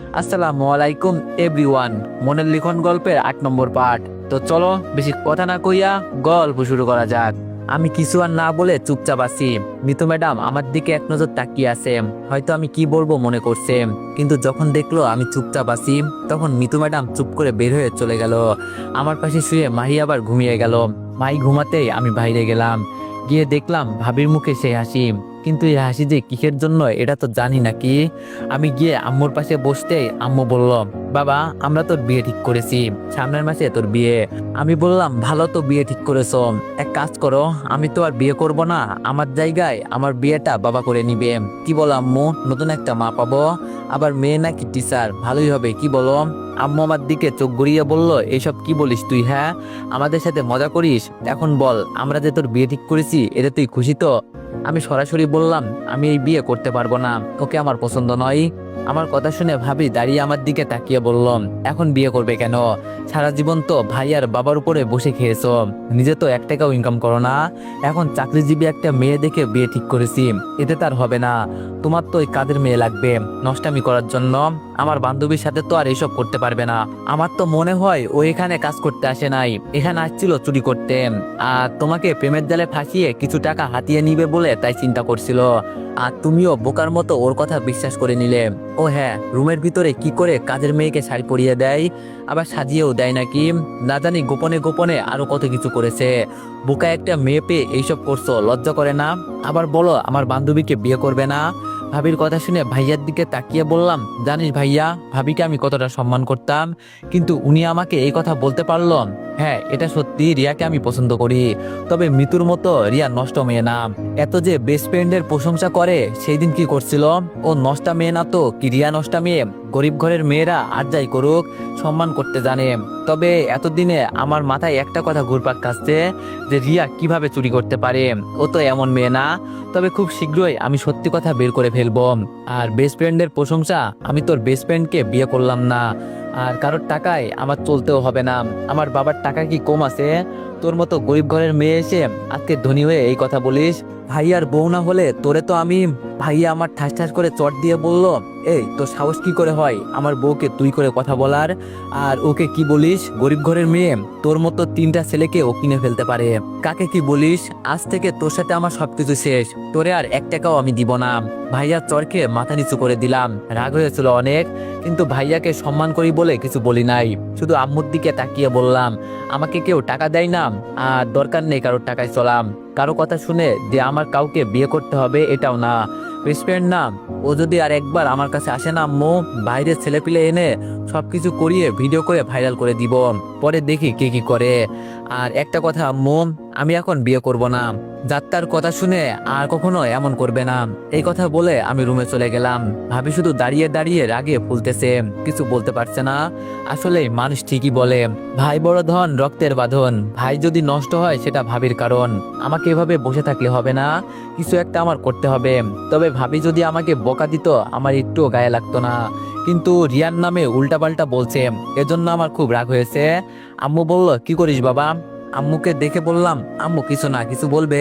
আসসালামু আলাইকুম এভরিওয়ান মনের লিখন গল্পের আট নম্বর পার্ট তো চলো, বেশি কথা না কইয়া গল্প শুরু করা যাক। আমি কিছু আর না বলে চুপচাপ আছি। মিতু ম্যাডাম আমার দিকে এক নজর তাকিয়ে আছে। হয়তো আমি কি বলব মনে করছে। কিন্তু যখন দেখল আমি চুপচাপ আছি, তখন মিতু ম্যাডাম চুপ করে বের হয়ে চলে গেল। আমার পাশে শুয়ে মাহি আবার ঘুমিয়ে গেল। মাই ঘুমাতেই আমি বাইরে গেলাম। গিয়ে দেখলাম ভাবির মুখে সে হাসি। কিন্তু এই হাসি যে কিসের জন্য, এটা তো জানি নাকি আমি গিয়ে আম্মুর পাশে বসতে আম্মু বলল, বাবা, আমরা তোর বিয়ে ঠিক করেছি। সামনের মাসে তোর বিয়ে। আমি বললাম, ভালো তো বিয়ে ঠিক করেছ। এক কাজ করো, আমি তো আর বিয়ে করব না। আমার জায়গায় আমার বিয়েটা বাবা করে নিবে। কি বলো আম্মু? নতুন একটা মা পাবো। আবার মেয়ে নাকি টিচার ভালোই হবে, কি বলো? আম্মু আমার দিকে চোখ গড়িয়ে বলল এইসব কি বলিস তুই হ্যাঁ? আমাদের সাথে মজা করিস? এখন বল, আমরা যে তোর বিয়ে ঠিক করেছি, এতে তুই খুশি তো? আমি সরাসরি বললাম, আমি এই বিয়ে করতে পারব না ওকে আমার পছন্দ নয়। আমার কথা শুনে ভাবি দাঁড়িয়ে আমার দিকে তাকিয়ে বললাম, এখন বিয়ে করবে কেন? সারা জীবন তো ভাই আর বাবার উপরে বসে খেয়েছো। নিজে তো এক টাকাও ইনকাম করো না। এখন চাকরিজীবী একটা মেয়ে দেখে বিয়ে ঠিক করেছি। এতে তার হবে না। তোমার তো ওই কাদের মেয়ে লাগবে নষ্টামি করার জন্য? আমার বান্ধবীর সাথে তো আর এসব করতে পারবে না। আমার তো মনে হয় ও এখানে কাজ করতে আসে নাই। এখানে আসছিল চুরি করতে। আর তোমাকে প্রেমের জালে ফাঁসিয়ে কিছু টাকা হাতিয়ে নিবে বলে তাই চিন্তা করছিল। আর তুমিও বোকার মতো ওর কথা বিশ্বাস করে নিলে। ও হ্যাঁ রুমের ভিতরে কি করে কাজের মেয়েকে শাড়ি পরিয়ে দেয়? আবার সাজিয়েও দেয় নাকি? না জানি গোপনে গোপনে আরও কত কিছু করেছে। বোকা একটা মেয়ে পেয়ে এইসব করছ, লজ্জা করে না? আবার বলো, আমার বান্ধবীকে বিয়ে করবে না? ভাবির কথা শুনে ভাইয়ার দিকে তাকিয়ে বললাম, জানিস ভাইয়া, ভাবিকে আমি কতটা সম্মান করতাম, কিন্তু উনি আমাকে এই কথা বলতে পারল হ্যাঁ এটা সত্যি, রিয়াকে আমি পছন্দ করি, তবে মৃত্যুর মতো রিয়া নষ্ট মেয়ে না। এত যে বেস্ট ফ্রেন্ডের প্রশংসা করে, সেই দিন কি করছিল? ও নষ্টা মেয়ে না তো, কি রিয়া নষ্টা মেয়ে? গরিব ঘরের মেয়েরা আর যাই করুক, সম্মান করতে জানে। তবে এতদিনে আমার মাথায় একটা কথা ঘুরপাক খাচ্ছে, যে রিয়া কীভাবে চুরি করতে পারে? ও তো এমন মেয়ে না। তবে খুব শীঘ্রই আমি সত্যি কথা বের করে ফেলব আর বেস্ট ফ্রেন্ডের প্রশংসা, আমি তোর বেস্ট ফ্রেন্ডকে বিয়ে করলাম না। আর কারোর টাকায় আমার চলতেও হবে না। আমার বাবার টাকা কি কম আছে? তোর মতো গরিব ঘরের মেয়ে এসে আজকে ধনী হয়ে এই কথা বলিস? ভাই আর বউ না হলে তোরে তো আমি ভাইয়া আমার ঠাস ঠাস করে চট দিয়ে বলল, এই, তোর সাহস কি করে হয়? আমার বউকে তুই করে কথা বলার। আর ওকে কি বলিস? গরিব ঘরের মেয়ে। তোর মতো তিনটা ছেলেকে ও কিনে ফেলতে পারে। কাকে কি বলিস? আজ থেকে তোর সাথে আমার সবকিছু শেষ। তোরে আর এক টাকাও আমি দিব না। ভাইয়া চরকে মাথা নিচু করে দিলাম। রাগ হয়েছিল অনেক, কিন্তু ভাইয়াকে সম্মান করি বলে কিছু বলি নাই। শুধু আম্মুর দিকে তাকিয়ে বললাম, আমাকে কেউ টাকা দেয় না, আর দরকার নেই কারোর টাকায় চলাম। কারও কথা শুনে যে আমার কাউকে বিয়ে করতে হবে এটাও না। বেস্ট ফ্রেন্ড না। ও যদি আর একবার আমার কাছে আসে না, মো, বাইরের ছেলেপিলে এনে সবকিছু করিয়ে ভিডিও করে ভাইরাল করে দিব। পরে দেখি কে কি করে। আর একটা কথা আম্মু আমি এখন বিয়ে করব না। যাত্রার কথা শুনে আর কখনো এমন করবে না। এই কথা বলে আমি রুমে চলে গেলাম। ভাবি শুধু দাঁড়িয়ে দাঁড়িয়ে রাগে ফুলতেছে, কিছু বলতে পারছে না। আসলে মানুষ ঠিকই বলে, ভাই বড় ধন, রক্তের বাঁধন। ভাই যদি নষ্ট হয়, সেটা ভাবির কারণ। আমাকে এভাবে বসে থাকলে হবে না। কিছু একটা আমার করতে হবে। তবে ভাবি যদি আমাকে বকা দিত, আমার একটুও গায়ে লাগতো না। কিন্তু রিয়ার নামে উল্টাপাল্টা বলছে, এজন্য আমার খুব রাগ হয়েছে। আম্মু বলল, কি করিস বাবা? আম্মুকে দেখে বললাম, আম্মু, কিছু না, কিছু বলবে?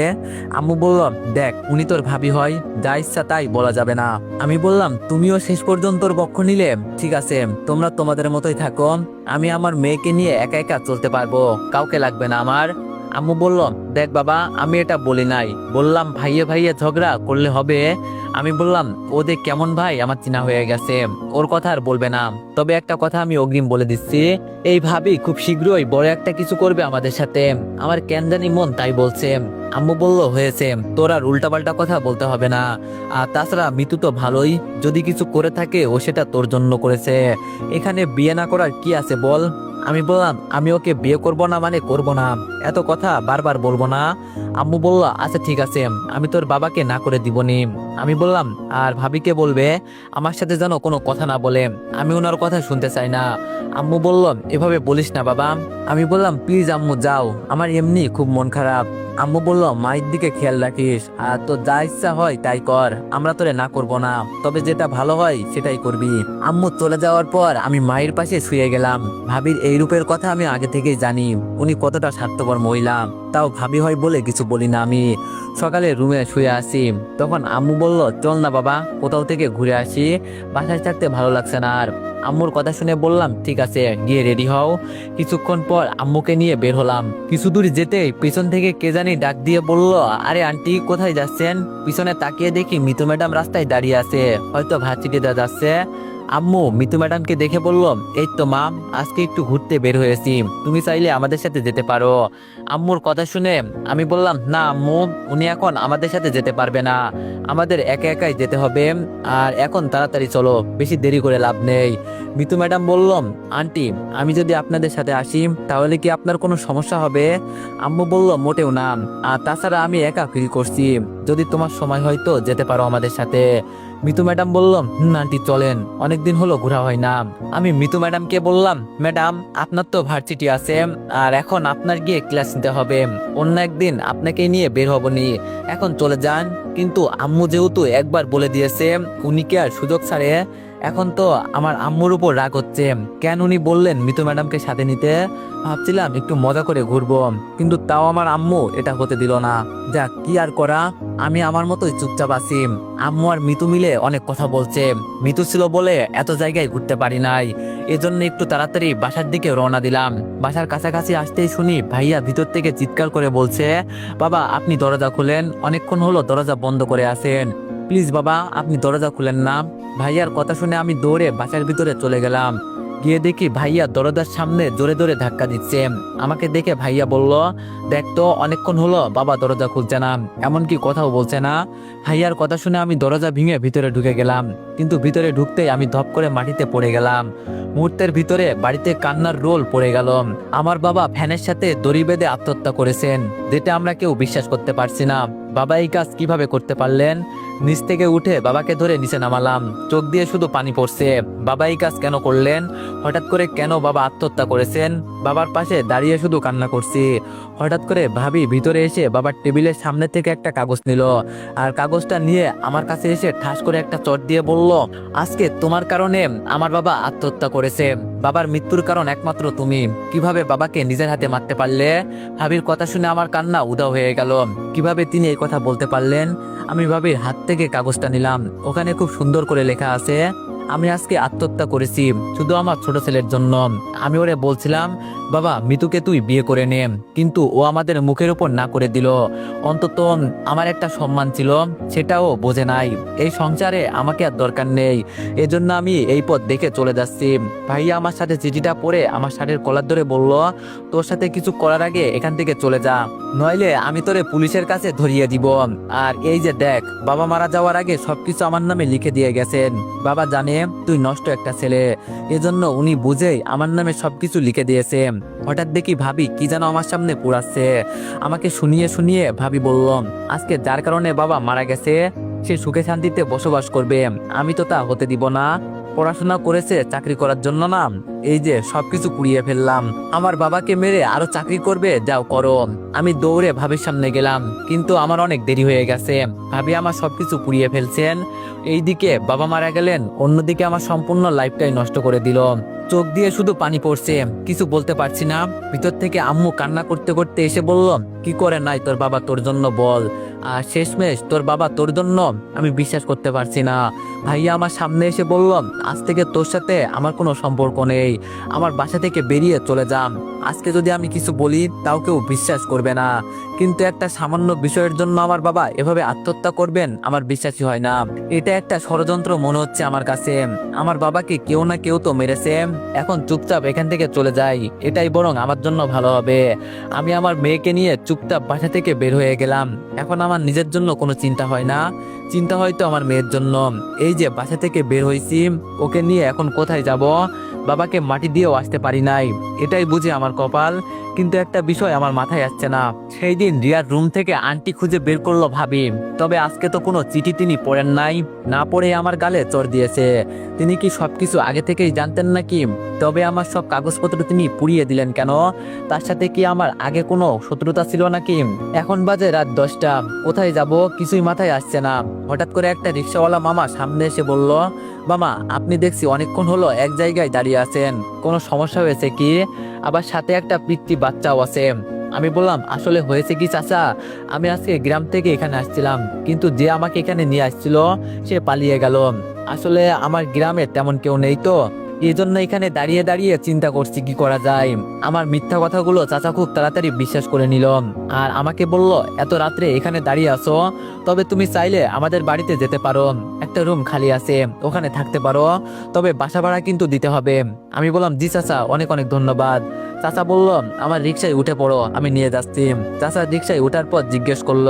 আম্মু বলল, দেখ, উনি তোর ভাবি হয়, যা ইচ্ছা তাই বলা যাবে না। আমি বললাম, তুমিও শেষ পর্যন্ত ওর পক্ষ নিলে? ঠিক আছে, তোমরা তোমাদের মতোই থাকো, আমি আমার মেয়েকে নিয়ে একা একা চলতে পারব, কাউকে লাগবে না আমার। আম্মু বলল, দেখ বাবা, আমি এটা বলি নাই। বললাম, ভাইয়ে ভাইয়ে, ঝগড়া করলে হবে? আমি বললাম ওদের কেমন ভাই, আমার চিনা হয়ে গেছে। ওর কথা আর বলবে না। তবে একটা কথা আমি অগ্রিম বলে দিচ্ছি। এই ভাবি খুব শীঘ্রই বড় একটা কিছু করবে আমাদের সাথে। আমার কেন জানি মন তাই বলছে। আম্মু বলল, হয়েছে। তোর আর উল্টাপাল্টা কথা বলতে হবে না। আর তাছাড়া মিতু তো ভালোই। যদি কিছু করে থাকে, ও সেটা তোর জন্য করেছে। এখানে বিয়ে না করার কি আছে বল? আমি বললাম, আমি ওকে বিয়ে করব না মানে করব না। এত কথা বারবার বলব না। আম্মু বলল আচ্ছা ঠিক আছে, আমি তোর বাবাকে না করে দিবনি। আমি বললাম, আর ভাবিকে বলবে, আমার সাথে যেন কোনো কথা না বলে, আমি ওনার কথা শুনতে চাই না। আম্মু বলল, এভাবে বলিস না, বাবা। আমি বললাম, প্লিজ আম্মু, যাও, আমার এমনি খুব মন খারাপ। আম্মু বলল, মায়ের দিকে খেয়াল রাখিস, আর তোর যা ইচ্ছা হয় তাই কর, আমরা তোরে না করব না, তবে যেটা ভালো হয় সেটাই করবি। আম্মু চলে যাওয়ার পর আমি মায়ের পাশে শুয়ে গেলাম। ভাবির এই রূপের কথা আমি আগে থেকেই জানি, উনি কতটা স্বার্থপর মহিলা। তাও ভাবি হয় বলে কিছু বলি না। আমি সকালে রুমে শুয়ে আসি তখন আম্মু বলল, চল না বাবা, কোথাও থেকে ঘুরে আসি। বাসায় থাকতে ভালো লাগছে না। আর আম্মুর কথা শুনে বললাম, ঠিক আছে, গিয়ে রেডি হও। কিছুক্ষণ পর আম্মুকে নিয়ে বের হলাম। কিছু দূর যেতেই পিছন থেকে কে জানি ডাক দিয়ে বলল, আরে আন্টি, কোথায় যাচ্ছেন? পিছনে তাকিয়ে দেখি মিতু ম্যাডাম রাস্তায় দাঁড়িয়ে আছে। হয়তো ভাত যাচ্ছে। আম্মু, মিতু ম্যাডামকে দেখে বলল এই তো মা, আজকে একটু ঘুরতে বের হয়েছি। তুমি চাইলে আমাদের সাথে যেতে পারো। আম্মুর কথা শুনে আমি বললাম, না আম্মু, উনি এখন আমাদের সাথে যেতে পারবে না। আমাদের একা একাই যেতে হবে, আর এখন তাড়াতাড়ি চলো, বেশি দেরি করে লাভ নেই। মিতু ম্যাডাম বললাম আন্টি, আমি যদি আপনাদের সাথে আসি, তাহলে কি আপনার কোনো সমস্যা হবে? আম্মু বলল, মোটেও না। আর তাছাড়া আমি একা ফিল করছি। যদি তোমার সময় হয় তো যেতে পারো আমাদের সাথে। মিতু ম্যাডাম বললাম হুম আন্টি চলেন, অনেকদিন হলো ঘোরা হয় না। আমি মিতু ম্যাডামকে বললাম, ম্যাডাম, আপনার তো ভার্সিটি আছে, আর এখন আপনার গিয়ে ক্লাস নিতে হবে। অন্য একদিন আপনাকে নিয়ে বের হব নি। এখন চলে যান। কিন্তু আম্মু যেহেতু একবার বলে দিয়েছে উনিকে আর সুযোগ ছাড়ে? এখন তো আমার আম্মুর উপর রাগ হচ্ছে। কেন উনি বললেন মিতু ম্যাডামকে সাথে নিতে? ভাবছিলাম একটু মজা করে ঘুরবো, কিন্তু তাও আমার আম্মু এটা হতে দিল না। যাক, কি আর করা? আমি আমার মতোই চুপচাপ আছি। আম্মু আর মিতু মিলে অনেক কথা বলছে। মিতু ছিল বলে এত জায়গায় ঘুরতে পারি নাই। এজন্য একটু তাড়াতাড়ি বাসার দিকে রওনা দিলাম। বাসার কাছাকাছি আসতেই শুনি ভাইয়া ভিতর থেকে চিৎকার করে বলছে, বাবা, আপনি দরজা খুলেন। অনেকক্ষণ হলো দরজা বন্ধ করে আছেন। প্লিজ বাবা, আপনি দরজা খুলেন না। ভাইয়ার কথা শুনে আমি দৌড়ে বাসার ভিতরে চলে গেলাম। গিয়ে দেখি ভাইয়া দরজার সামনে জোরে জোরে ধাক্কা দিচ্ছে। আমাকে দেখে ভাইয়া বলল, দেখ তো, অনেকক্ষণ হলো, বাবা দরজা খুলছে না। এমনকি কথাও বলছে না। ভাইয়ার কথা শুনে আমি দরজা ভেঙে ভিতরে ঢুকে গেলাম। কিন্তু ভিতরে ঢুকতেই আমি ধপ করে মাটিতে পড়ে গেলাম। মুহূর্তের ভিতরে বাড়িতে কান্নার রোল পড়ে গেল। আমার বাবা ফ্যানের সাথে দড়ি বেঁধে আত্মহত্যা করেছেন, যেটা আমরা কেউ বিশ্বাস করতে পারছি না। বাবা এই কাজ কীভাবে করতে পারলেন? নিচ থেকে উঠে বাবাকে ধরে নিচে নামালাম। চোখ দিয়ে শুধু পানি পড়ছে। বাবা এই কাজ কেন করলেন? হঠাৎ করে কেন বাবা আত্মহত্যা করেছেন? বাবার পাশে দাঁড়িয়ে শুধু কান্না করছি। হঠাৎ করে ভাবি ভিতরে এসে বাবার টেবিলের সামনে থেকে একটা কাগজ নিল। আর কাগজটা নিয়ে আমার কাছে এসে ঠাস করে একটা চট দিয়ে বলল, আজকে তোমার কারণে আমার বাবা আত্মহত্যা করেছে। বাবার মৃত্যুর কারণ একমাত্র তুমি। কীভাবে বাবাকে নিজের হাতে মারতে পারলে? ভাবির কথা শুনে আমার কান্না উদা হয়ে গেল। কীভাবে তিনি এই কথা বলতে পারলেন? আমি ভাবির হাত থেকে কাগজটা নিলাম। ওখানে খুব সুন্দর করে লেখা আছে আমি আজকে আত্মহত্যা করেছি, শুধু আমার ছোট ছেলের জন্য। আমি ওরে বলছিলাম, বাবা, মিতুকে তুই বিয়ে করে নে। কিন্তু ও আমাদের মুখের উপর না করে দিল। অন্তত আমার একটা সম্মান ছিল, সেটাও বোঝে নাই। এই সংসারে আমাকে আর দরকার নেই। এজন্য আমি এই পথ দেখে চলে যাচ্ছি। ভাইয়া আমার সাথে চিঠিটা পড়ে আমার শাড়ির কলার ধরে বলল, তোর সাথে কিছু করার আগে এখান থেকে চলে যা। নইলে আমি তোরে পুলিশের কাছে ধরিয়ে দিব। আর এই যে দেখ, বাবা মারা যাওয়ার আগে সবকিছু আমার নামে লিখে দিয়ে গেছেন। বাবা জানে তুই নষ্ট একটা ছেলে। এজন্য উনি বুঝেই আমার নামে সবকিছু লিখে দিয়েছে। হঠাৎ দেখি ভাবি কি যেন আমার সামনে পুরাচ্ছে আমাকে শুনিয়ে শুনিয়ে ভাবি বলল, আজকে যার কারণে বাবা মারা গেছে, সে সুখে শান্তিতে বসবাস করবে। আমি তো তা হতে দিব না। পড়াশোনা করেছে, চাকরি করার জন্য না। এই যে সবকিছু পুড়িয়ে ফেললাম। আমার বাবাকে মেরে আরও চাকরি করবে, যাও করো। আমি দৌড়ে ভাবির সামনে গেলাম, কিন্তু আমার অনেক দেরি হয়ে গেছে। ভাবি আমার সবকিছু পুড়িয়ে ফেলছেন। এইদিকে বাবা মারা গেলেন, অন্যদিকে আমার সম্পূর্ণ লাইফটাই নষ্ট করে দিল। চোখ দিয়ে শুধু পানি পড়ছে, কিছু বলতে পারছি না। ভিতর থেকে আম্মু কান্না করতে করতে এসে বলল, কি করে নাই তোর বাবা তোর জন্য বল? আর শেষমেশ তোর বাবা তোর জন্য আমি বিশ্বাস করতে পারছি না। ভাইয়া আমার সামনে এসে বলল, আজ থেকে তোর সাথে আমার কোনো সম্পর্ক নেই। আমার বাসা থেকে বেরিয়ে চলে যাম আজকে যদি আমি কিছু বলি, তাও কেউ বিশ্বাস করবে না। কিন্তু একটা সামান্য বিষয়ের জন্য আমার বাবা এভাবে আত্মহত্যা করবেন আমার বিশ্বাসই হয় না। এটা একটা ষড়যন্ত্র মনে হচ্ছে আমার কাছে। আমার বাবাকে কেউ না কেউ তো মেরেছে। এখন চুপচাপ এখান থেকে চলে যাই। এটাই বরং আমার জন্য ভালো হবে। আমি আমার মেয়েকে নিয়ে চুপচাপ বাসা থেকে বের হয়ে গেলাম। এখন আমার নিজের জন্য কোনো চিন্তা হয় না। চিন্তা হয়তো আমার মেয়ের জন্য। এই যে বাসা থেকে বের হয়েছি ওকে নিয়ে এখন কোথায় যাব? বাবাকে মাটি দিয়েও আসতে পারি নাই। এটাই বুঝি আমার কপাল, কিন্তু একটা বিষয় আমার মাথায় আসছে না। সেই দিন রিয়ার রুম থেকে আন্টি খুঁজে বের করল ভাবি। তবে আজকে তো কোনো চিঠি তিনি পড়েন নাই, না পড়ে আমার গালে চড় দিয়েছে। তিনি কি সবকিছু আগে থেকেই জানতেন নাকি? তবে আমার সব কাগজপত্র তিনি পুড়িয়ে দিলেন কেন? তার সাথে কি আমার আগে কোনো শত্রুতা ছিল নাকি? এখন বাজে রাত দশটা, কোথায় যাব কিছুই মাথায় আসছে না। হঠাৎ করে একটা রিক্সাওয়ালা মামা সামনে এসে বলল মামা, আপনি দেখছি অনেকক্ষণ হলো এক জায়গায় দাঁড়িয়ে আছেন। কোনো সমস্যা হয়েছে কি? আবার সাথে একটা পিতৃ বাচ্চাও আছে। আমি বললাম, আসলে হয়েছে কি চাচা? আমি আজকে গ্রাম থেকে এখানে আসছিলাম, কিন্তু যে আমাকে এখানে নিয়ে আসছিল, সে পালিয়ে গেল। আসলে আমার গ্রামে তেমন কেউ নেই তো। এই জন্য এখানে দাঁড়িয়ে দাঁড়িয়ে চিন্তা করছি কি করা যায়। আমার মিথ্যা কথাগুলো চাচা খুব তাড়াতাড়ি বিশ্বাস করে নিল। আর আমাকে বলল, এত রাত্রে এখানে দাঁড়িয়ে আসো তবে তুমি চাইলে আমাদের বাড়িতে যেতে পারো। একটা রুম খালি আছে, ওখানে থাকতে পারো। তবে বাসা ভাড়া কিন্তু দিতে হবে। আমি বললাম, জি চাচা, অনেক অনেক ধন্যবাদ। চাচা বলল, আমার রিক্সায় উঠে পড়ো, আমি নিয়ে যাচ্ছি। চাচা রিক্সায় ওঠার পর জিজ্ঞেস করল,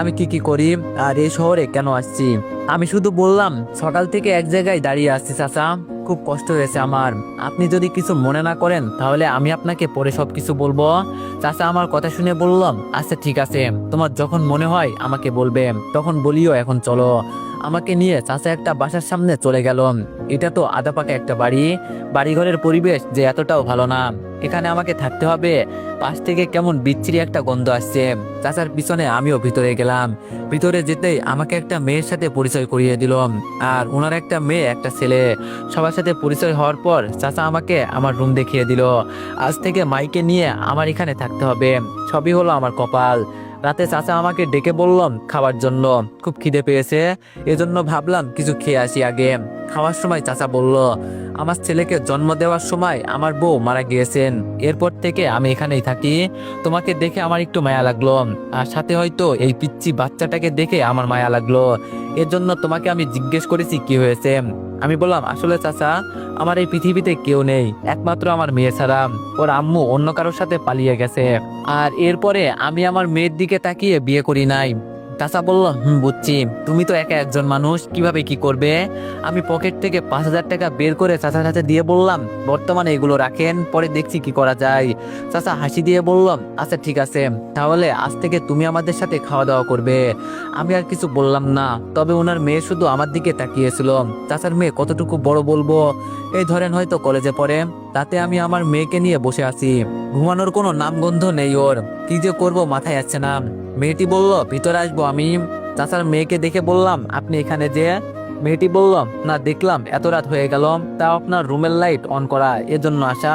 আমি কি কি করি? আর এই শহরে কেন আসছি? আমি শুধু বললাম, সকাল থেকে এক জায়গায় দাঁড়িয়ে আসছি চাচা, খুব কষ্ট হয়েছে আমার। আপনি যদি কিছু মনে না করেন, তাহলে আমি আপনাকে পরে সব কিছু বলব। চাচা আমার কথা শুনে বললাম আচ্ছা ঠিক আছে। তোমার যখন মনে হয়, আমাকে বলবে। তখন বলিও, এখন চলো। আমাকে নিয়ে চাচা একটা বাসার সামনে চলে গেল। এটা তো আধা পাকা একটা বাড়ি। বাড়িঘরের পরিবেশ যে এতটাও ভালো না। এখানে আমাকে থাকতে হবে। পাশ থেকে কেমন বিচ্ছিরি একটা গন্ধ আসছে। চাচার পিছনে আমিও ভিতরে গেলাম। ভিতরে যেতেই আমাকে একটা মেয়ের সাথে পরিচয় করিয়ে দিল। আর ওনার একটা মেয়ে, একটা ছেলে। সবার সাথে পরিচয় হওয়ার পর চাচা আমাকে আমার রুম দেখিয়ে দিল। আজ থেকে মাইকে নিয়ে আমার এখানে থাকতে হবে। সবই হলো আমার কপাল। রাতে চাচা আমাকে ডেকে বললাম খাওয়ার জন্য। খুব খিদে পেয়েছে, এজন্য ভাবলাম কিছু খেয়ে আসি আগে। খাওয়ার সময় চাচা বলল, আমার ছেলেকে জন্ম দেওয়ার সময় আমার বউ মারা গিয়েছেন। এরপর থেকে আমি এখানেই থাকি। তোমাকে দেখে আমার একটু মায়া লাগল। আর সাথে হয়তো এই পিচ্ছি বাচ্চাটাকে দেখে আমার মায়া লাগল। এর জন্য তোমাকে আমি জিজ্ঞেস করেছি কি হয়েছে। আমি বললাম, আসলে চাচা, আমার এই পৃথিবীতে কেউ নেই। একমাত্র আমার মেয়ে ছাড়া ওর আম্মু অন্য কারোর সাথে পালিয়ে গেছে। আর এরপরে আমি আমার মেয়ের দিকে তাকিয়ে বিয়ে করি নাই। চাচা বলল, হুম, বুঝছি। তুমি তো একা একজন মানুষ, কীভাবে কি করবে? আমি পকেট থেকে পাঁচ হাজার টাকা বের করে চাচার হাতে দিয়ে বললাম, বর্তমানে এগুলো রাখেন, পরে দেখছি কি করা যায়। চাচা হাসি দিয়ে বললাম আচ্ছা ঠিক আছে। তাহলে আজ থেকে তুমি আমাদের সাথে খাওয়া দাওয়া করবে। আমি আর কিছু বললাম না, তবে ওনার মেয়ে শুধু আমার দিকে তাকিয়েছিল। চাচার মেয়ে কতটুকু বড় বলব? এই ধরেন হয়তো কলেজে পড়ে। তাতে আমি আমার মেয়েকে নিয়ে বসে আছি। ঘুমানোর কোনো নামগন্ধ নেই ওর। কি যে করব, মাথায় আসছে না। মেয়েটি বলল, ভিতরে আসব আমি। চাচার মেয়েকে দেখে বললাম, আপনি এখানে যে? মেয়েটি বলল, না, দেখলাম, এত রাত হয়ে গেল তা আপনার রুমের লাইট অন করা, এজন্য আসা।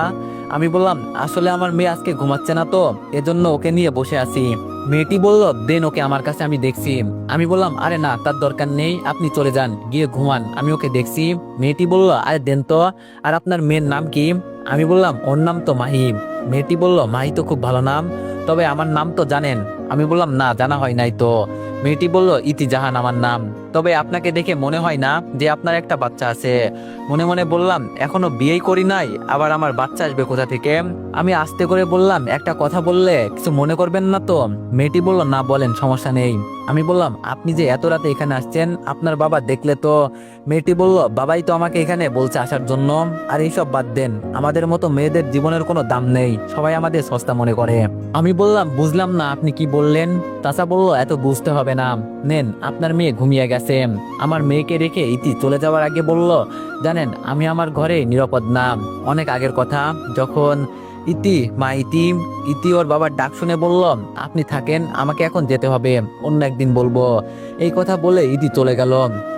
আমি বললাম, আসলে আমার মেয়ে আজকে ঘুমাচ্ছে না তো, এজন্য ওকে নিয়ে বসে আছি। মেয়েটি বলল, দেন ওকে আমার কাছে, আমি দেখছি। আমি বললাম, আরে না, তার দরকার নেই, আপনি চলে যান, গিয়ে ঘুমান, আমি ওকে দেখছি। মেয়েটি বলল, আরে দেন তো, আর আপনার মেয়ের নাম কি? আমি বললাম, ওর নাম তো মাহিম। মেয়েটি বলল, মাহি তো খুব ভালো নাম। তবে আমার নাম তো জানেন। আমি বললাম, না, জানা হয় নাই তো। মেয়েটি বলল, ইতি জাহান আমার নাম। তবে আপনাকে দেখে মনে হয় না যে আপনার একটা বাচ্চা আছে। মনে মনে বললাম, এখনও বিয়েই করি নাই, আবার আমার বাচ্চা আসবে কোথা থেকে? আমি আস্তে করে বললাম, একটা কথা বললে কিছু মনে করবেন না তো? মেয়েটি বলল, না, বলেন, সমস্যা নেই। আমি বললাম, আপনি যে এত রাতে এখানে আসছেন, আপনার বাবা দেখলে তো? মেয়েটি বলল, বাবাই তো আমাকে এখানে বলছে আসার জন্য। আর এইসব বাদ দেন, আমাদের মতো মেয়েদের জীবনের কোনো দাম নেই। সবাই আমাদের সস্তা মনে করে। আমি বললাম, বুঝলাম না আপনি কি বললেন। চাচা বলল, এত বুঝতে হবে না। নেন, আপনার মেয়ে ঘুমিয়ে গেছে। আমার মেয়েকে রেখে ইতি চলে যাওয়ার আগে বলল, জানেন, আমি আমার ঘরে নিরাপদ না। অনেক আগের কথা, যখন ইতি, মা ইতি ইতি ওর বাবার ডাক শুনে বলল, আপনি থাকেন, আমাকে এখন যেতে হবে। অন্য একদিন বলব। এই কথা বলে ইদি চলে গেল।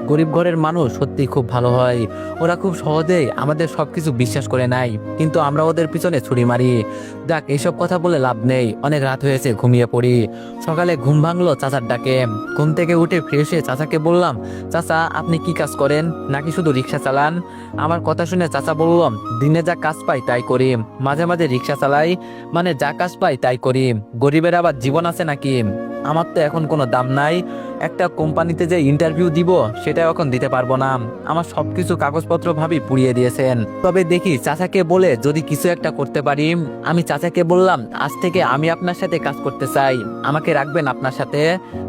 গরিব ঘরের মানুষ সত্যি খুব ভালো হয়। ওরা খুব সহজেই আমাদের সবকিছু বিশ্বাস করে নেয়। কিন্তু আমরা ওদের পিছনে ছুরি মারি। দেখ এইসব কথা বলে লাভ নেই। অনেক রাত হয়েছে, ঘুমিয়ে পড়ি। সকালে ঘুম ভাঙলো চাচার ডাকে। ঘুম থেকে উঠে ফ্রেশ হয়ে চাচাকে বললাম, চাচা, আপনি কি কাজ করেন? নাকি শুধু রিক্সা চালান? আমার কথা শুনে চাচা বললাম দিনে যা কাজ পাই তাই করি। মাঝে মাঝে রিক্সা চালাই মানে যা কাজ পাই তাই করি। গরিবের আবার জীবন আছে নাকি? আমার তো এখন কোনো দাম নাই। একটা কোম্পানিতে যে ইন্টারভিউ দিব, সেটা এখন দিতে পারব না। আমার সবকিছু কাগজপত্র ভাবি পুড়িয়ে দিয়েছেন। তবে দেখি, চাচাকে বলে যদি কিছু একটা করতে পারি, আমি চাচাকে বললাম, আজ থেকে আমি আপনার সাথে কাজ করতে চাই। আমাকে রাখবেন আপনার সাথে?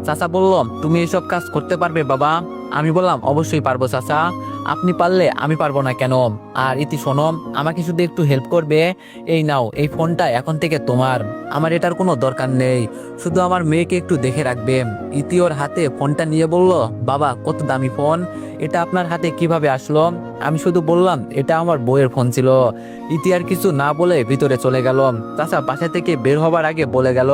চাচা বলল, তুমি এসব কাজ করতে পারবে বাবা? আমি বললাম, অবশ্যই পারব, চাচা। আপনি পারলে আমি পারব না কেন? আর ইতি সোনম আমাকে শুধু একটু হেল্প করবে। এই নাও, এই ফোনটা এখন থেকে তোমার। আমার এটার কোনো দরকার নেই। শুধু আমার মেয়েকে একটু দেখে রাখবে। ইতি ওর হাতে ফোনটা নিয়ে বলল, বাবা, কত দামি ফোন। এটা আপনার হাতে কীভাবে আসলো? আমি শুধু বললাম, এটা আমার বইয়ের ফোন ছিল। ইতি আর কিছু না বলে ভিতরে চলে গেল। চাচা বাসা থেকে বের হবার আগে বলে গেল,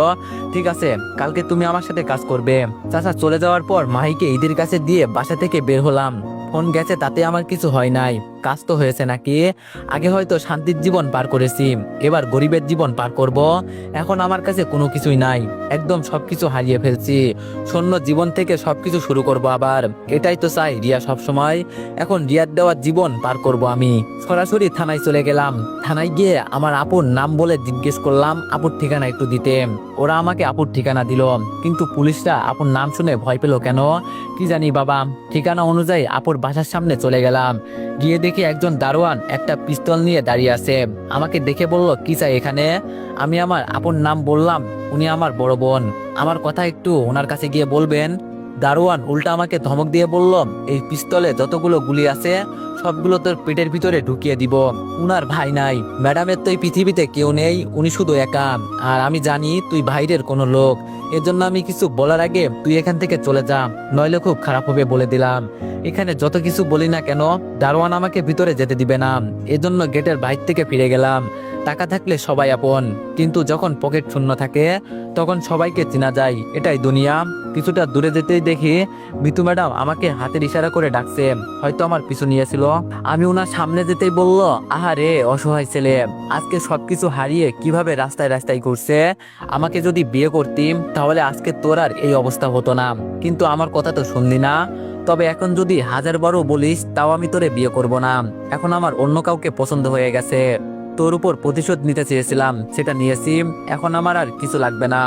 ঠিক আছে, কালকে তুমি আমার সাথে কাজ করবে। চাচা চলে যাওয়ার পর মাহিকে ঈদের কাছে দিয়ে বাসা থেকে বের হলাম। ফোন গেছে, তাতে আমার কিছু হয় নাই। কাজ তো হয়েছে নাকি? আগে হয়তো শান্তির জীবন পার করেছি, এবার গরিবের জীবন পার করব। এখন আমার কাছে কোনো কিছুই নাই, একদম সবকিছু হারিয়ে ফেলছি। শূন্য জীবন থেকে সবকিছু শুরু করব আবার, এটাই তো চাই রিয়া সব সময় এখন রিয়ার দেওয়ার জীবন পার করব আমি। সরাসরি থানায় চলে গেলাম। থানায় গিয়ে আমার আপুর নাম বলে জিজ্ঞেস করলাম, আপুর ঠিকানা একটু দিতে। ওরা আমাকে আপুর ঠিকানা দিল। কিন্তু পুলিশরা আপুর নাম শুনে ভয় পেল কেন? কি জানি বাবা, ঠিকানা অনুযায়ী আপুর বাসার সামনে চলে গেলাম। গিয়ে দেখি একজন দারোয়ান একটা পিস্তল নিয়ে দাঁড়িয়ে আছে। আমাকে দেখে বলল, কি চাই এখানে? আমি আমার আপুর নাম বললাম, উনি আমার বড় বোন। আমার কথা একটু ওনার কাছে গিয়ে বলবেন। দারোয়ান উল্টা আমাকে ধমক দিয়ে বলল, এই পিস্তলে যতগুলো গুলি আছে, সবগুলো তোর পেটের ভিতরে ঢুকিয়ে দিব। উনার ভাই নাই। ম্যাডামের তো এই পৃথিবীতে কেউ নেই, উনি শুধু একা। আর আমি জানি তুই বাইরের কোনো লোক। এজন্য আমি কিছু বলার আগে তুই এখান থেকে চলে যা, নইলে খুব খারাপ হবে বলে দিলাম। এখানে যত কিছু বলি না কেন, দারোয়ান আমাকে ভিতরে যেতে দিবে না। এজন্য গেটের বাইর থেকে ফিরে গেলাম। টাকা থাকলে সবাই আপন। কিন্তু যখন পকেট শূন্য থাকে, তখন সবাইকে চেনা যায়, এটাই দুনিয়া। কিছুটা দূরে যেতেই দেখি, মিতু ম্যাডাম আমাকে হাতের ইশারা করে ডাকছে, হয়তো আমার পিছু নিয়েছিল। আমি ওনার সামনে যেতেই বলল, আহারে, অসহায় ছেলে, আজকে সবকিছু হারিয়ে কীভাবে রাস্তায় রাস্তায় ঘুরছে? আমাকে যদি বিয়ে করতিম, তাহলে আজকে তোর আর এই অবস্থা হতো না। কিন্তু আমার কথা তো শুনলি না। তবে এখন যদি হাজার বারও বলিস, তাও আমি তোরে বিয়ে করব না। এখন আমার অন্য কাউকে পছন্দ হয়ে গেছে। তোর উপর প্রতিশোধ নিতে চেয়েছিলাম সেটা নিয়েছি। এখন আমার আর কিছু লাগবে না।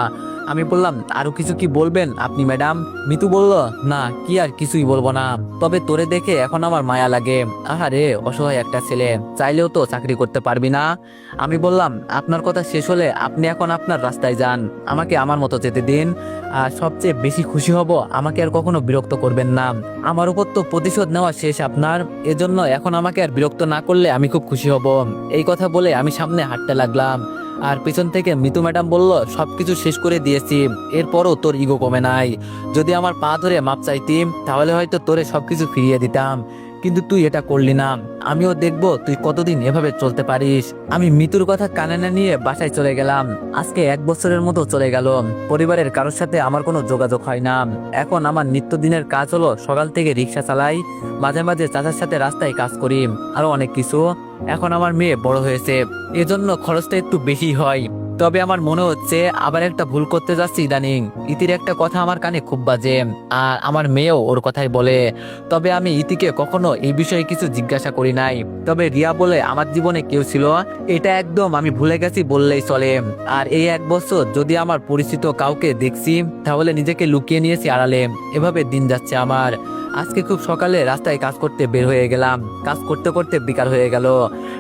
আমি বললাম, আরও কিছু কি বলবেন? আপনি ম্যাডাম, মিতু বলল, না, কি আর কিছুই বলব না। তবে তোরে দেখে এখন আমার মায়া লাগে। আহারে, অসহায় একটা ছেলে। চাইলেও তো চাকরি করতে পারবি না। আমি বললাম, আপনার কথা শেষ হলে আপনি এখন আপনার রাস্তায় যান। আমাকে আমার মতো যেতে দিন। আর সবচেয়ে বেশি খুশি হব আমাকে আর কখনো বিরক্ত করবেন না। আমার উপর তো প্রতিশোধ নেওয়া শেষ আপনার। এজন্য এখন আমাকে আর বিরক্ত না করলে আমি খুব খুশি হব। এই কথা বলে আমি সামনে হাঁটতে লাগলাম। আর পিছন থেকে মিতু ম্যাডাম বলল, সবকিছু শেষ করে দিয়েছি, এরপরও তোর ইগো কমে নাই। যদি আমার পা ধরে মাপ চাইতিম, তাহলে হয়তো তোরে সবকিছু ফিরিয়ে দিতাম। কিন্তু তুই এটা করলি না। আমিও দেখব তুই কতদিন এভাবে চলতে পারিস। আমি মিতুর কথা কানে না নিয়ে বাসায় চলে গেলাম। আজকে এক বছরের মতো চলে গেল। পরিবারের কারোর সাথে আমার কোনো যোগাযোগ হয় না। এখন আমার নিত্যদিনের কাজ হলো সকাল থেকে রিক্সা চালাই, মাঝে মাঝে চাচার সাথে রাস্তায় কাজ করি, আরও অনেক কিছু। এখন আমার মেয়ে বড় হয়েছে, এজন্য খরচটা একটু বেশি হয়। তবে আমার মনে হচ্ছে আবার একটা ভুল করতে যাচ্ছি ইদানিং। ইতির একটা কথা আমার কানে খুব বাজে, আর আমার মেয়েও ওর কথাই বলে। তবে আমি ইতিকে কখনো এই বিষয়ে কিছু জিজ্ঞাসা করি নাই। তবে রিয়া বলে, আমার জীবনে কেউ ছিল, এটা একদম আমি ভুলে গেছি বললেই চলে। আর এই এক বছর যদি আমার পরিচিত কাউকে দেখছি, তাহলে নিজেকে লুকিয়ে নিয়েছি আড়ালে। এভাবে দিন যাচ্ছে আমার। আজকে খুব সকালে রাস্তায় কাজ করতে বের হয়ে গেলাম। কাজ করতে করতে বিকাল হয়ে গেল।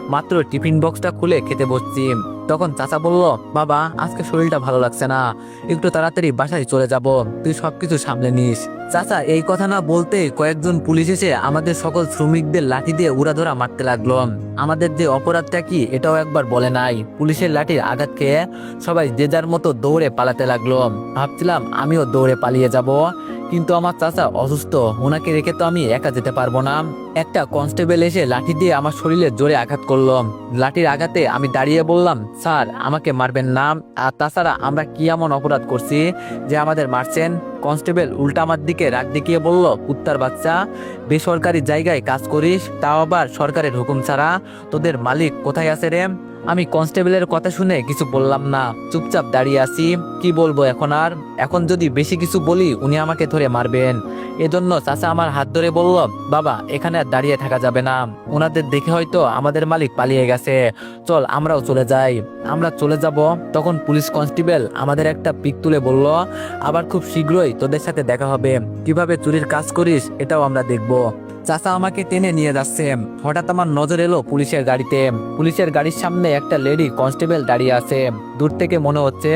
মাত্র টিফিন বক্সটা খুলে খেতে বসছি। তখন চাচা বলল, বাবা, আজকে শরীরটা ভালো লাগছে না। একটু তাড়াতাড়ি বাসায় চলে যাব। তুই সবকিছু সামলে নিস। চাচা এই কথা না বলতে কয়েকজন পুলিশ এসে আমাদের সকল শ্রমিকদের লাঠি দিয়ে উড়াধরা মারতে লাগল। আমাদের যে অপরাধটা কি, এটাও একবার বলে নাই। পুলিশের লাঠির আঘাত খেয়ে সবাই যে যার মতো দৌড়ে পালাতে লাগল। ভাবছিলাম আমিও দৌড়ে পালিয়ে যাব, কিন্তু আমার চাচা অসুস্থ। ওনাকে রেখে তো আমি একা যেতে পারব না। একটা কনস্টেবল এসে লাঠি দিয়ে আমার শরীরে জোরে আঘাত করলাম লাঠির আঘাতে আমি দাঁড়িয়ে বললাম, স্যার, আমাকে মারবেন না। আর তাছাড়া আমরা কি এমন অপরাধ করছি যে আমাদের মারছেন? কনস্টেবল উল্টা আমার দিকে রাগ দেখিয়ে বলল, উত্তার বাচ্চা, বেসরকারি জায়গায় কাজ করিস, তাও আবার সরকারের হুকুম ছাড়া। তোদের মালিক কোথায় আছে রে? আমি কনস্টেবলের কথা শুনে কিছু বললাম না। চুপচাপ দাঁড়িয়ে আছি। কি বলব এখন আর? এখন যদি বেশি কিছু বলি, উনি আমাকে ধরে মারবেন। এজন্য চাচা আমার হাত ধরে বলল, বাবা, এখানে আর দাঁড়িয়ে থাকা যাবে না। ওনাদের দেখে হয়তো আমাদের মালিক পালিয়ে গেছে। চল, আমরাও চলে যাই। আমরা চলে যাব। তখন পুলিশ কনস্টেবল আমাদের একটা পিক তুলে বলল, আবার খুব শীঘ্রই তোদের সাথে দেখা হবে। কীভাবে চুরির কাজ করিস, এটাও আমরা দেখব। চাচা আমাকে টেনে নিয়ে যাচ্ছে। হঠাৎ আমার নজর এলো পুলিশের গাড়িতে। পুলিশের গাড়ির সামনে একটা লেডি কনস্টেবল দাঁড়িয়ে আছে। দূর থেকে মনে হচ্ছে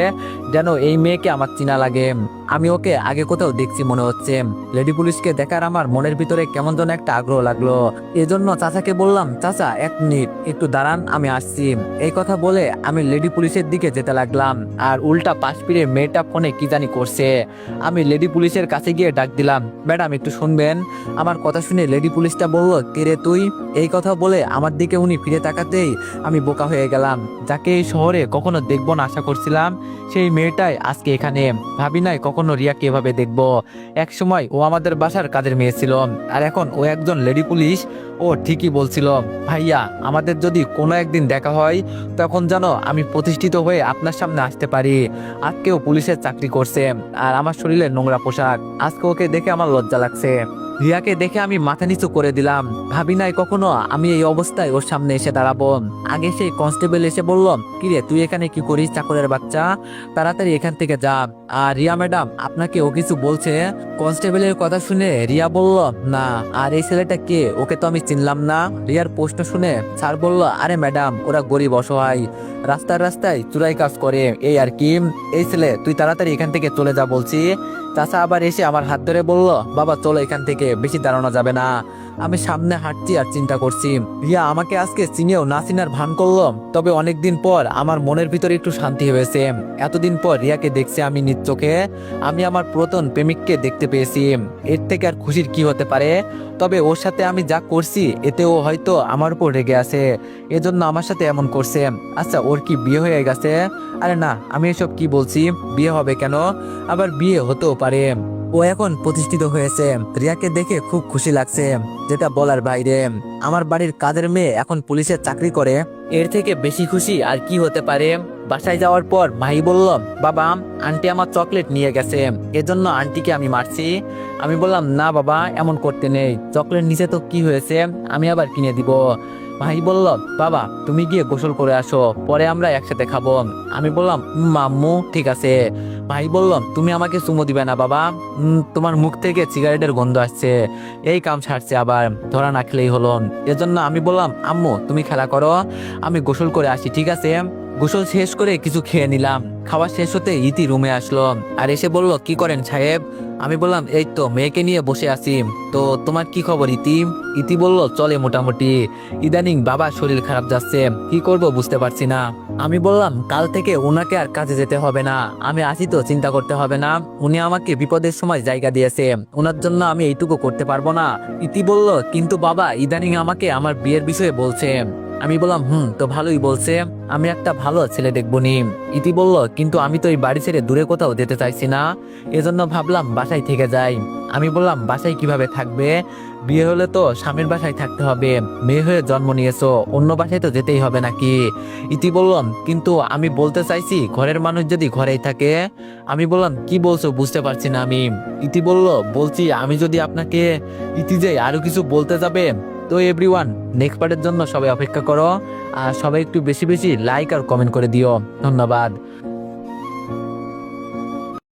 যেন এই মেয়েকে আমার চিনা লাগে। আমি ওকে আগে কোথাও দেখছি মনে হচ্ছে। লেডি পুলিশকে দেখার আমার মনের ভিতরে কেমন যেন একটা আগ্রহ লাগল। এজন্য চাচাকে বললাম, চাচা, এক মিনিট, একটু দাঁড়ান, আমি আসছি। এই কথা বলে আমি লেডি পুলিশের দিকে যেতে লাগলাম। আর উল্টা পাশ ফিরে মেয়েটা ফোনে কি জানি করছে। আমি লেডি পুলিশের কাছে গিয়ে ডাক দিলাম, ম্যাডাম, একটু শুনবেন। আমার কথা শুনে লেডি পুলিশটা বলল, কে রে তুই? এই কথা বলে আমার দিকে উনি ফিরে তাকাতেই আমি বোকা হয়ে গেলাম। যাকে এই শহরে কখনো দেখব না আশা করছিলাম, সেই মেয়েটাই আজকে এখানে। ভাবি নাই কখনো কখনো রিয়াকে এভাবে দেখব। এক সময় ও আমাদের বাসার কাজের মেয়ে ছিল আর এখন ও একজন লেডি পুলিশ। ও ঠিকই বলছিল, ভাইয়া, আমাদের যদি কোনো একদিন দেখা হয়, তখন যেন আমি প্রতিষ্ঠিত হয়ে আপনার সামনে আসতে পারি। আজকেও পুলিশের চাকরি করছে আর আমার শরীরে নোংরা পোশাক। আজকে ওকে দেখে আমার লজ্জা লাগছে। রিয়াকে দেখে আমি মাথা নিচু করে দিলাম। ভাবি নাই কখনো আমি এই অবস্থায় ওর সামনে এসে দাঁড়াবো। আগে সেই কনস্টেবল এসে বলল, কিরে, তুই এখানে কি করিস চাকরের বাচ্চা? তাড়াতাড়ি এখান থেকে যা। আর রিয়া ম্যাডাম, আপনাকে ও কিছু বলছে? কনস্টেবলের কথা শুনে রিয়া বলল, না, আর এই ছেলেটা কে? ওকে তো আমি চিনলাম না। রিয়ার প্রশ্ন শুনে স্যার বলল, আরে ম্যাডাম, ওরা গরিব অসহায়। রাস্তার রাস্তায় চুরাই কাজ করে, এই আর কি। এই ছেলে, তুই তাড়াতাড়ি এখান থেকে চলে যা বলছি। চাচা আবার এসে আমার হাত ধরে বলল, বাবা, চলো এখান থেকে, বেশি দাঁড়ানো যাবে না। আমি সামনে হাঁটছি আর চিন্তা করছি। রিয়া, আমাকে আজকে চিনেও না চিনার ভান করল তবে অনেকদিন পর আমার মনের ভিতরে একটু শান্তি হয়েছে। এতদিন পর রিয়াকে দেখছি আমি চোখে। আমি আমার পুরাতন প্রেমিককে দেখতে পেয়েছি। এর থেকে আর খুশির কি হতে পারে? তবে ওর সাথে আমি যা করছি এতে ও হয়তো আমার উপর রেগে আছে। এজন্য আমার সাথে এমন করছে। আচ্ছা ওর কি বিয়ে হয়ে গেছে? আরে না, আমি এসব কি বলছি? বিয়ে হবে কেন? আবার বিয়ে হতেও পারে। ও এখন প্রতিষ্ঠিত হয়েছে। রিয়াকে দেখে খুব খুশি লাগছে, যেটা বলার বাইরে। আমার বাড়ির কাজের মেয়ে এখন পুলিশের চাকরি করে। এর থেকে বেশি খুশি আর কি হতে পারে? বাসায় যাওয়ার পর মাহি বলল, বাবা, আন্টি আমার চকলেট নিয়ে গেছে। এজন্য আন্টিকে আমি মারছি। আমি বললাম, না বাবা, এমন করতে নেই। চকলেট নিচে তো কি হয়েছে? আমি আবার কিনে দিব। ভাই বলল, বাবা, তুমি গিয়ে গোসল করে আসো, পরে আমরা একসাথে খাব। আমি বললাম, মাম্মু, ঠিক আছে। ভাই বলল, তুমি আমাকে চুমো দিবে না, বাবা। তোমার মুখ থেকে সিগারেটের গন্ধ আসছে। এই কাম ছাড়ছে আবার, ধরা না খেলেই হলো। এজন্য আমি বললাম, আম্মু, তুমি খেলা করো। আমি গোসল করে আসি, ঠিক আছে? গোসল শেষ করে কিছু খেয়ে নিলাম। খাওয়া শেষ হতে ইতি রুমে আসলো। আর এসে বলল, কি করেন সাহেব? আমি বললাম, এই তো, মেয়েকে নিয়ে বসে আছি। তো তোমার কি খবর, ইতি? ইতি বলল, চলে মোটামুটি। ইদানিং বাবার শরীর খারাপ যাচ্ছে। কি করব বুঝতে পারছি না। আমি বললাম, কাল থেকে ওনাকে আর কাজে যেতে হবে না। আমি আছি তো, চিন্তা করতে হবে না। উনি আমাকে বিপদের সময় জায়গা দিয়েছে। ওনার জন্য আমি এইটুকু করতে পারব না। ইতি বলল, কিন্তু বাবা, ইদানিং আমাকে আমার বিয়ের বিষয়ে বলছে। আমি বললাম, হুম, তো ভালোই বলছে। আমি একটা ভালো ছেলে দেখব নি। ইতি বলল, কিন্তু আমি তো এই বাড়ি ছেড়ে দূরে কোথাও যেতে চাইছি না। এজন্য ভাবলাম বাসায় থেকে যাই। আমি বললাম, বাসায় কীভাবে থাকবে? বিয়ে হলে তো স্বামীর বাসায় থাকতে হবে। মেয়ে হয়ে জন্ম নিয়েছো, অন্য বাসায় তো যেতেই হবে নাকি? ইতি বললাম কিন্তু আমি বলতে চাইছি, ঘরের মানুষ যদি ঘরেই থাকে? আমি বললাম, কি বলছো বুঝতে পারছি না আমি। ইতি বলল, বলছি আমি যদি আপনাকে ইতি যে আরও কিছু বলতে যাবে তো এভরিওয়ান নেক্সট পার্টের জন্য সবাই অপেক্ষা করো। আর সবাই একটু বেশি বেশি লাইক আর কমেন্ট করে দিও। ধন্যবাদ।